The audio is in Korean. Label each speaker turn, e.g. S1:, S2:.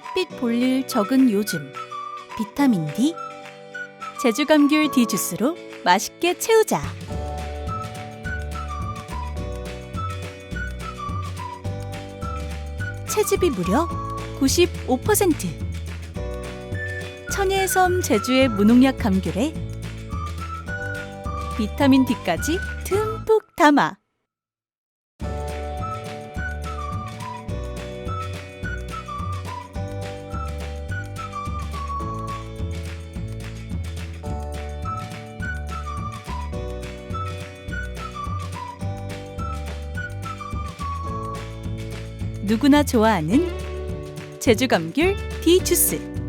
S1: 햇빛 볼일 적은 요즘 비타민 D 제주 감귤 D 주스로 맛있게 채우자. 채즙이 무려 95%. 천혜의 섬 제주의 무농약 감귤에 비타민 D까지 듬뿍 담아 누구나 좋아하는 제주 감귤 D 주스.